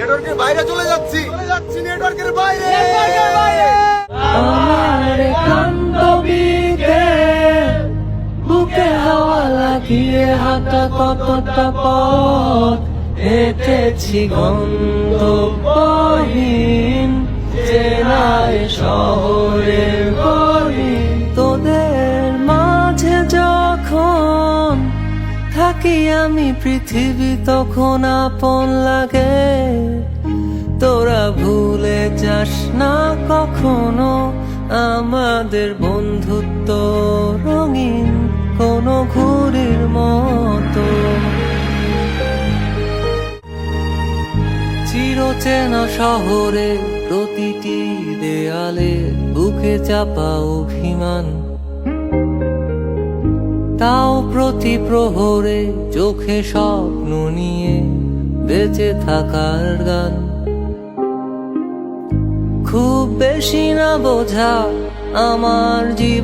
নেটওয়ার্কের বাইরে চলে যাচ্ছি। চলে যাচ্ছি নেটওয়ার্কের বাইরে। আমার বুকে হাওয়া লাগিয়ে হাঁটা কতটা পথ? হেঁটেছি গন্তব্যহীন চেনায় শহরের গলি তোদের মাঝে যখন থাকি আমি পৃথিবী তখন আপন লাগে যাস না কখনো আমাদের বন্ধুত্ব রঙিন কোনো ঘুড়ির মতো। চিরচেনা শহরে প্রতিটি দেয়ালে বুকে চাপা অভিমান। তাও প্রতি প্রহরে চোখে স্বপ্ন নিয়ে বেঁচে থাকার গান। খুব বেশি না বোঝা আমার জীবন